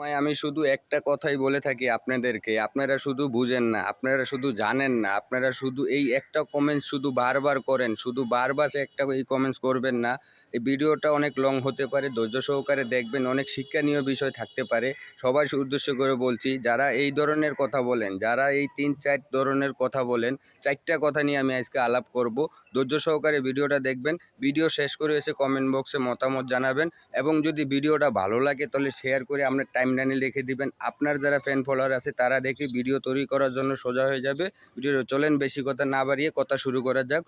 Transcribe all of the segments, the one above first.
সময় আমি শুধু একটা কথাই বলে থাকি আপনাদেরকে। আপনারা শুধু বুঝেন না, আপনারা শুধু জানেন না, আপনারা শুধু এই একটা কমেন্টস শুধু বারবার করেন, শুধু বারবার একটা এই কমেন্টস করবেন না। এই ভিডিওটা অনেক লং হতে পারে, ধৈর্য সহকারে দেখবেন, অনেক শিক্ষণীয় বিষয় থাকতে পারে। সবাই উদ্দেশ্য করে বলছি, যারা এই ধরনের কথা বলেন, যারা এই তিন চার ধরনের কথা বলেন, চারটা কথা নিয়ে আমি আজকে আলাপ করব। ধৈর্য সহকারে ভিডিওটা দেখবেন, ভিডিও শেষ করে এসে কমেন্ট বক্সে মতামত জানাবেন এবং যদি ভিডিওটা ভালো লাগে তাহলে শেয়ার করে আপনার টাইম লাইনে লিখে দিবেন। আপনার যারা ফ্যান ফলোয়ার আছে, তারা দেখে ভিডিও তৈরি করার জন্য সোজা হয়ে যাবে। ভিডিও চলেন, বেশি কথা না বাড়িয়ে কথা শুরু করা যাক।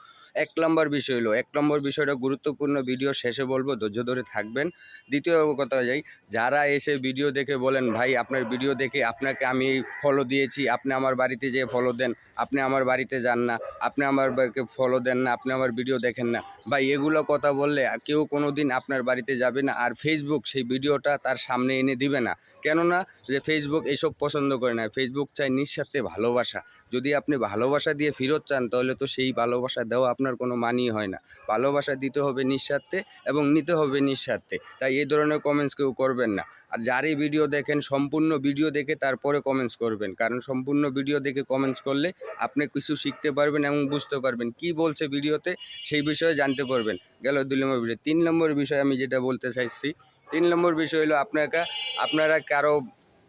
এক নম্বর বিষয় হলো, এক নম্বর বিষয়টা গুরুত্বপূর্ণ ভিডিও শেষে বলব, ধৈর্য ধরে থাকবেন। দ্বিতীয় কথা যাই যারা এসে ভিডিও দেখে বলেন, ভাই, আপনার ভিডিও দেখে আপনাকে আমি ফলো দিয়েছি, আপনি আমার বাড়িতে যেয়ে ফলো দেন, আপনি আমার বাড়িতে যান না, আপনি আমার ফলো দেন না, আপনি আমার ভিডিও দেখেন না। ভাই, এগুলো কথা বললে কেউ কোনো দিন আপনার বাড়িতে যাবে না, আর ফেসবুক সেই ভিডিওটা তার সামনে এনে দিবে না। কেননা যে ফেসবুক এসব পছন্দ করে না। ফেসবুক চাই নিঃস্বার্থে ভালোবাসা। যদি আপনি ভালোবাসা দিয়ে ফেরত চান, তাহলে তো সেই ভালোবাসা দেওয়া আপনার কোনো মানই হয় না। ভালোবাসা দিতে হবে নিঃস্বার্থে এবং নিতে হবে নিঃস্বার্থে। তাই এই ধরনের কমেন্টস কেউ করবেন না। আর যারই ভিডিও দেখেন, সম্পূর্ণ ভিডিও দেখে তারপরে কমেন্টস করবেন। কারণ সম্পূর্ণ ভিডিও দেখে কমেন্টস করলে আপনি কিছু শিখতে পারবেন এবং বুঝতে পারবেন কি বলছে ভিডিওতে সেই বিষয়ে জানতে পারবেন। গেল দুই নম্বর বিষয় তিন নম্বর বিষয় আমি যেটা বলতে চাইছি, তিন নম্বর বিষয় হলো আপনাকে, আপনারা কারও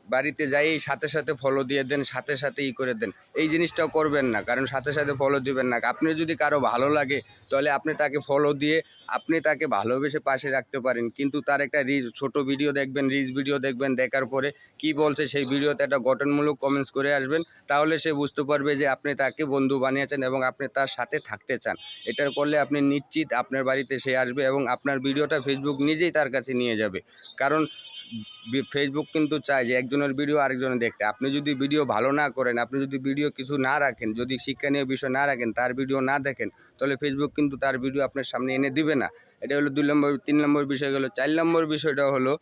বাড়িতে যাই সাথে সাথে ফলো দিয়ে দেন, সাথে সাথে ই করে দেন। এই জিনিসটাও করবেন না, কারণ সাথে সাথে ফলো দিবেন না। আপনি যদি কারও ভালো লাগে, তাহলে আপনি তাকে ফলো দিয়ে আপনি তাকে ভালোবেসে পাশে রাখতে পারেন। কিন্তু তার একটা রিচ, ছোট ভিডিও দেখবেন, রিচ ভিডিও দেখবেন, দেখার পরে কি বলছে সেই ভিডিওতে একটা গঠনমূলক কমেন্টস করে আসবেন, তাহলে সে বুঝতে পারবে যে আপনি তাকে বন্ধু বানিয়েছেন এবং আপনি তার সাথে থাকতে চান। এটা করলে আপনি নিশ্চিত আপনার বাড়িতে সে আসবে এবং আপনার ভিডিওটা ফেসবুক নিজেই তার কাছে নিয়ে যাবে। কারণ ফেসবুক কিন্তু চায় যে একজনের ভিডিও আরেকজনের দেখতে। আপনি যদি ভিডিও ভালো না করেন, আপনি যদি ভিডিও কিছু না রাখেন, যদি শিক্ষণীয় বিষয় না রাখেন, তার ভিডিও না দেখেন, তাহলে ফেসবুক কিন্তু তার ভিডিও আপনার সামনে এনে দিবে না। এটা হলো দুই নম্বর, তিন নম্বর বিষয় হলো চার নম্বর বিষয়টা হলো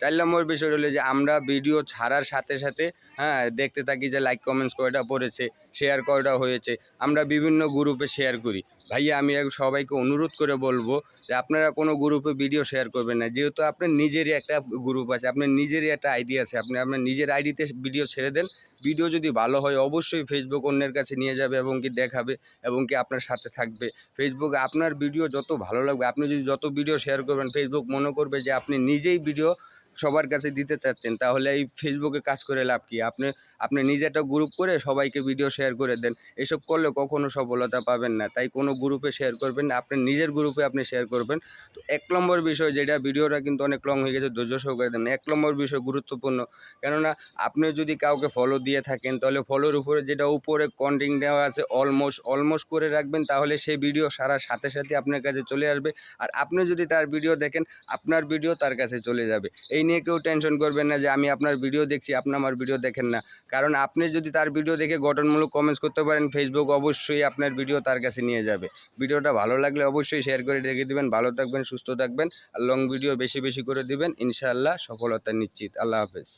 চার নম্বর বিষয় হলো যে আমরা ভিডিও ছাড়ার সাথে সাথে হ্যাঁ দেখতে থাকি যে লাইক কমেন্টস কয়টা পড়েছে শেয়ার কয়টা হয়েছে, আমরা বিভিন্ন গ্রুপে শেয়ার করি। ভাইয়া, আমি সবাইকে অনুরোধ করে বলব যে আপনারা কোনো গ্রুপে ভিডিও শেয়ার করবেন না। যেহেতু আপনার নিজেরই একটা গ্রুপ আছে, আপনার নিজেরই একটা আইডি আছে, আপনি আপনার নিজের আইডিতে ভিডিও ছেড়ে দেন। ভিডিও যদি ভালো হয়, অবশ্যই ফেসবুক অন্যের কাছে নিয়ে যাবে এবং কি দেখাবে এবং কি আপনার সাথে থাকবে। ফেসবুক আপনার ভিডিও যত ভালো লাগবে, আপনি যদি যত ভিডিও শেয়ার করবেন ফেসবুক মনে করবে যে আপনি নিজেই ভিডিও সবার কাছে দিতে চাচ্ছেন, তাহলে এই ফেসবুকে কাজ করে লাভ কি? আপনি আপনি নিজে একটা গ্রুপ করে সবাইকে ভিডিও শেয়ার করে দেন। এসব করলে কখনো সফলতা পাবেন না। তাই কোনো গ্রুপে শেয়ার করবেন না। আপনি নিজের গ্রুপে আপনি শেয়ার করবেন। তো এক নম্বর বিষয় যেটা ভিডিওটা কিন্তু অনেক লং হয়ে গেছে, ধৈর্য সহকারে দেন। এক নম্বর বিষয় গুরুত্বপূর্ণ, কেননা আপনি যদি কাউকে ফলো দিয়ে থাকেন, তাহলে ফলোর উপরে যেটা উপরে কন্টিং দেওয়া আছে অলমোস্ট অলমোস্ট করে রাখবেন, তাহলে সেই ভিডিও সারা সাথে সাথে আপনার কাছে চলে আসবে। আর আপনি যদি তার ভিডিও দেখেন, আপনার ভিডিও তার কাছে চলে যাবে। নিয়ে কেউ টেনশন করবেন না যে আমি আপনার ভিডিও দেখছি, আপনি আমার ভিডিও দেখেন না। কারণ আপনি যদি তার ভিডিও দেখে গঠনমূলক কমেন্টস করতে পারেন ফেসবুক অবশ্যই আপনার ভিডিও তার কাছে নিয়ে যাবে। ভিডিওটা ভালো লাগলে অবশ্যই শেয়ার করে রেখে দেবেন। ভালো থাকবেন, সুস্থ থাকবেন, আর লং ভিডিও বেশি বেশি করে দিবেন। ইনশাআল্লাহ সফলতা নিশ্চিত। আল্লাহ হাফেজ।